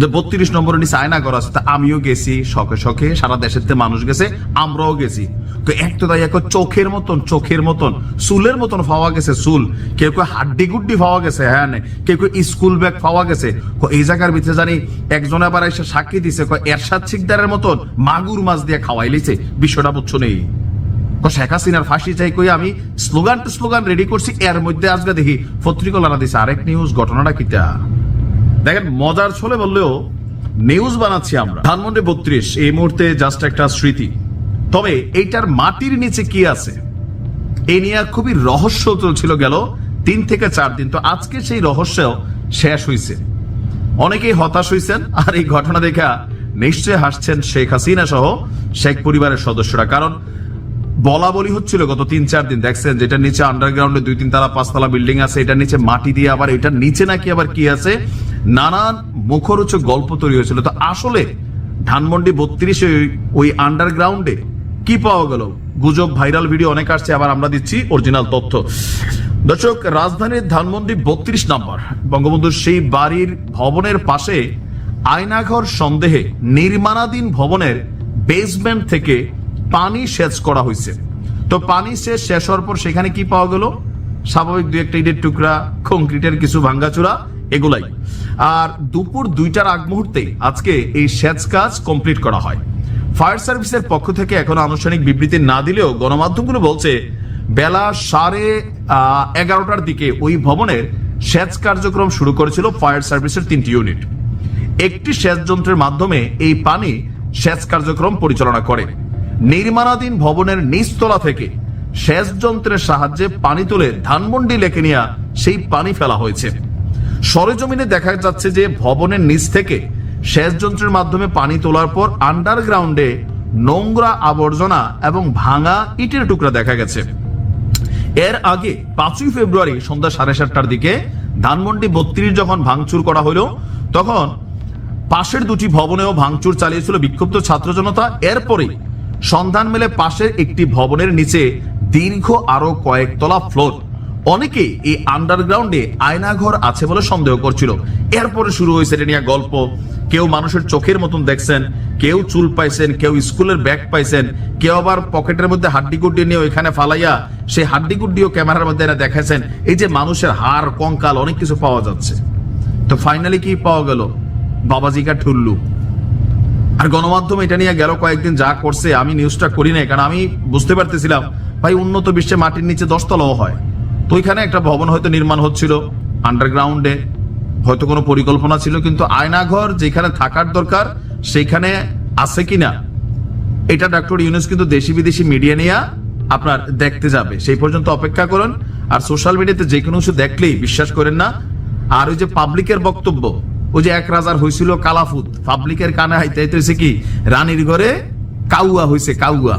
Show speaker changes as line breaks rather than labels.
যে বত্রিশ নম্বরের নিচে আয়না করা আছে আমিও গেছি, শখে শখে। সারা দেশের মানুষ গেছে, আমরাও গেছি। তো এক তো তাই চোখের মতন চোখের মতন, চুলের মতন পাওয়া গেছে চুল। কেউ কেউ হাড্ডি গুড্ডি পাওয়া গেছে হ্যাঁ কেউ কেউ স্কুল ব্যাগ পাওয়া গেছে। এই জায়গার ভিতরে জানি একজন আবার এসে সাক্ষী দিছে এরশাদ শিকদারের মতন মাগুর মাছ দিয়ে খাওয়াই লিছে। বিষয়টা বুঝছ নেই? শেখ হাসিনার ফাঁসি চাই কই আমি স্লোগান টু স্লোগান রেডি করছি, এর মধ্যে আজকে দেখি পত্রিকলারা দিছে আরেক নিউজ ঘটনাটা কিটা? দেখেন, মজার ছলে বললেও নিউজ বানাচ্ছি আমরা। ধানমন্ডি বত্রিশ, এই মুহূর্তে জাস্ট একটা স্মৃতি। তবে এইটার মাটির নিচে কি আছে? এই নিয়ে খুবই রহস্য চলছিল গেল তিন থেকে চার দিন। তো আজকে সেই রহস্য শেষ হয়েছে অনেকেই হতাশ হয়েছেন আর এই ঘটনা দেখা নিশ্চয় হাসছেন শেখ হাসিনা সহ শেখ পরিবারের সদস্যরা। কারণ বলা বলি হচ্ছিল গত তিন, চার দিন। দেখছেন যেটা নিচে আন্ডারগ্রাউন্ডে দুই, তিন তালা পাঁচতলা বিল্ডিং আছে এটার নিচে মাটি দিয়ে আবার এটার নিচে নাকি আবার কি আছে? নানান মুখরোচক গল্প তৈরি হয়েছিল। তো আসলে ধানমন্ডি বত্রিশে ওই আন্ডারগ্রাউন্ডে কি পাওয়া গেল? গুজব ভাইরাল ভিডিও অনেক আসছে, আবার আমরা দিচ্ছি অরিজিনাল তথ্য। দর্শক, রাজধানীর ধানমন্ডি বত্রিশ নম্বর বঙ্গবন্ধুর সেই বাড়ির ভবনের পাশে আয়নাঘর সন্দেহে নির্মাণাধীন ভবনের বেসমেন্ট থেকে পানি সেচ করা হয়েছে তো পানি সেচ শেষ হওয়ার পর সেখানে কি পাওয়া গেল? স্বাভাবিক দুই একটা ইটের টুকরা, কংক্রিটের কিছু ভাঙ্গাচুরা এগুলাই। আর দুপুর দুইটার আগ মুহূর্তে আজকে এই সেচ কাজ কমপ্লিট করা হয়। ফায়ার সার্ভিসের পক্ষ থেকে এখনও আনুষ্ঠানিক বিবৃতি না দিলেও গণমাধ্যমগুলো বলছে, বেলা সাড়ে এগারোটার দিকে ওই ভবনের সেচ কার্যক্রম শুরু করেছিল ফায়ার সার্ভিসের তিনটি ইউনিট। একটি সেচ যন্ত্রের মাধ্যমে এই পানি সেচ কার্যক্রম পরিচালনা করে। নির্মাণাধীন ভবনের নিচতলা থেকে সেচ যন্ত্রের সাহায্যে পানি তুলে ধানমন্ডি লেকে নিয়ে সেই পানি ফেলা হয়েছে। সরেজমিনে দেখা যাচ্ছে যে ভবনের নিচ থেকে সেচ যন্ত্রের মাধ্যমে পানি তোলার পর আন্ডারগ্রাউন্ডে নোংরা আবর্জনা এবং ভাঙা ইটের টুকরা দেখা গেছে। এর আগে পাঁচই ফেব্রুয়ারি সন্ধ্যা সাড়ে সাতটার দিকে ধানমন্ডি বত্রিশ যখন ভাঙচুর করা হলো, তখন পাশের দুটি ভবনেও ভাঙচুর চালিয়েছিল বিক্ষুব্ধ ছাত্র জনতা। এরপরে সন্ধান মেলে পাশের একটি ভবনের নিচে দীর্ঘ আরও কয়েকতলা ফ্লোর অনেকে এই আন্ডারগ্রাউন্ডে আয়নাঘর আছে বলে সন্দেহ করছিল। এরপরে শুরু হয়েছে এটা নিয়ে গল্প। কেউ মানুষের চোখের মতন দেখছেন, কেউ চুল পাইছেন, কেউ স্কুলের ব্যাগ পাইছেন, কেউ আবার পকেটের মধ্যে হাড্ডি গুড্ডি নিয়ে ওইখানে ফালাইয়া সেই হাড্ডি গুড্ডিও ক্যামেরার মধ্যে এনে দেখাইছেন। এই যে মানুষের হাড়, কঙ্কাল, অনেক কিছু পাওয়া যাচ্ছে। তো ফাইনালি কি পাওয়া গেল? বাবাজিকা ঠুল্লু। আর গণমাধ্যম এটা নিয়ে গেল কয়েকদিন যা করছে, আমি নিউজটা করি নাই, কারণ আমি বুঝতে পারতেছিলাম, ভাই উন্নত বিশ্বে মাটির নিচে দশতলাও হয়। তো ওইখানে একটা ভবন হয়তো নির্মাণ হচ্ছিল আন্ডারগ্রাউন্ডে হয়তো কোনো পরিকল্পনা ছিল, কিন্তু আয়নাঘর যেখানে থাকার দরকার, সেখানে আছে কিনা, এটা ডক্টর ইউনুস কিন্তু দেশি বিদেশি মিডিয়া নিয়ে আপনার দেখতে যাবে। সেই পর্যন্ত অপেক্ষা করুন, আর সোশ্যাল মিডিয়াতে যে কোনো কিছু দেখলেই বিশ্বাস করেন না। আর ওই যে পাবলিকের বক্তব্য ওই যে এক রাজার হয়েছিল কালাফুত, পাবলিকের কানে হাইতে হাইতে কি? রানীর ঘরে কাউয়া হয়েছে কাউয়া।